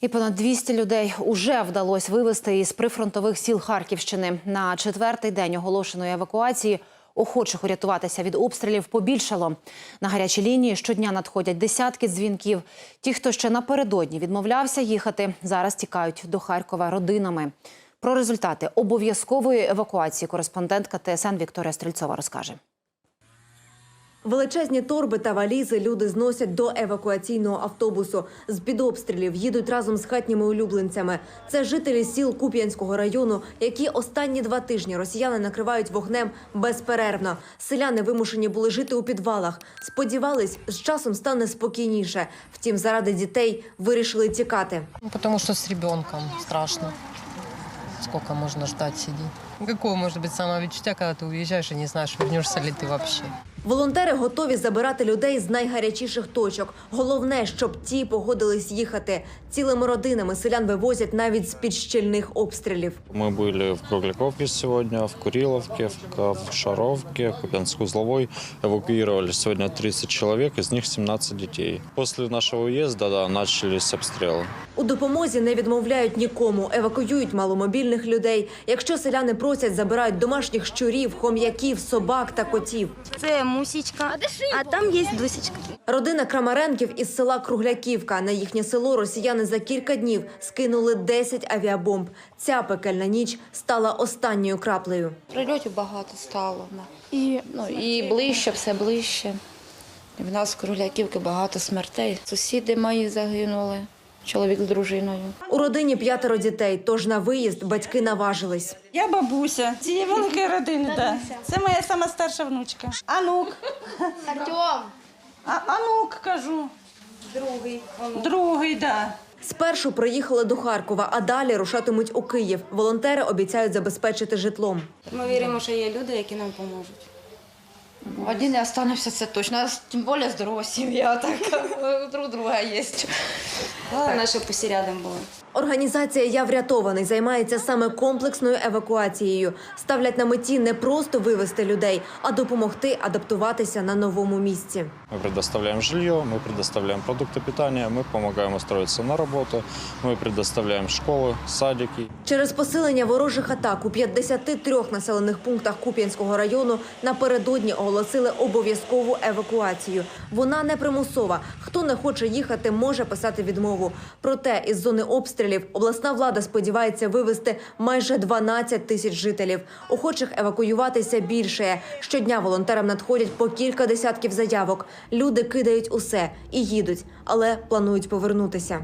І понад 200 людей уже вдалося вивезти із прифронтових сіл Харківщини. На четвертий день оголошеної евакуації охочих урятуватися від обстрілів побільшало. На гарячі лінії щодня надходять десятки дзвінків. Ті, хто ще напередодні відмовлявся їхати, зараз тікають до Харкова родинами. Про результати обов'язкової евакуації кореспондентка ТСН Вікторія Стрільцова розкаже. Величезні торби та валізи люди зносять до евакуаційного автобусу. З під обстрілів їдуть разом з хатніми улюбленцями. Це жителі сіл Куп'янського району, які останні два тижні росіяни накривають вогнем безперервно. Селяни вимушені були жити у підвалах. Сподівались, з часом стане спокійніше. Втім, заради дітей вирішили тікати. Ну, Потому что с ребенком страшно. Сколько можно ждать сидеть? Какое может быть самовідчуття, когда ты уезжаешь и не знаешь, вернешься ли ты вообще? Волонтери готові забирати людей з найгарячіших точок. Головне, щоб ті погодились їхати. Цілими родинами селян вивозять навіть з під щільних обстрілів. Мы были в Кругляковке сегодня, в Куриловке, в Ковшаровке, Купянск-Узловой. Эвакуировали сегодня 30 человек, из них 17 детей. После нашего уезда да, начались обстрелы. У допомозі не відмовляють нікому, евакуюють маломобільних людей. Якщо селяни просять, забирають домашніх щурів, хом'яків, собак та котів. Це мусічка, а там є дусічка. Родина Крамаренків із села Кругляківка. На їхнє село росіяни за кілька днів скинули 10 авіабомб. Ця пекельна ніч стала останньою краплею. Прильотів багато стало. І, ну, і ближче, все ближче. В нас в Кругляківки багато смертей. Сусіди мої загинули, чоловік з дружиною. У родині п'ятеро дітей, тож на виїзд батьки наважились. Я бабуся цієї великої родини. Да. Це моя сама старша внучка. Анук. Артем. А, Анук кажу. Другий. Другий, да. Спершу приїхали до Харкова, а далі рушатимуть у Київ. Волонтери обіцяють забезпечити житлом. Ми віримо, що є люди, які нам поможуть. Один не останемося, це точно. У нас тим більше здорова сім'я, так у друг друга є. Головне, щоб усі рядом були. Організація Я врятований займається саме комплексною евакуацією. Ставлять на меті не просто вивезти людей, а допомогти адаптуватися на новому місці. Мы предоставляем жилье, мы предоставляем продукты питания, мы помогаем устроиться на работу, мы предоставляем школы, садики. Через посилення ворожих атак у 53 населених пунктах Куп'янського району напередодні оголосили обов'язкову евакуацію. Вона не примусова. Хто не хоче їхати, може писати відмову. Проте із зони обстрілів обласна влада сподівається вивезти майже 12 тисяч жителів. Охочих евакуюватися більше. Щодня волонтерам надходять по кілька десятків заявок. Люди кидають усе і їдуть, але планують повернутися.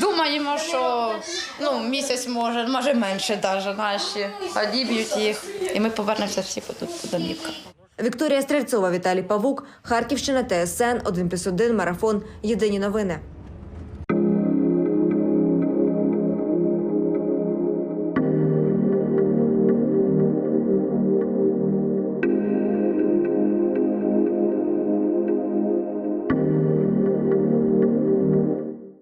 Думаємо, що ну, місяць може, може менше навіть наші. Одіб'ють їх. І ми повернемося всі по, тут. Вікторія Стрельцова, Віталій Павук, Харківщина, ТСН 1+,1, Марафон. Єдині новини.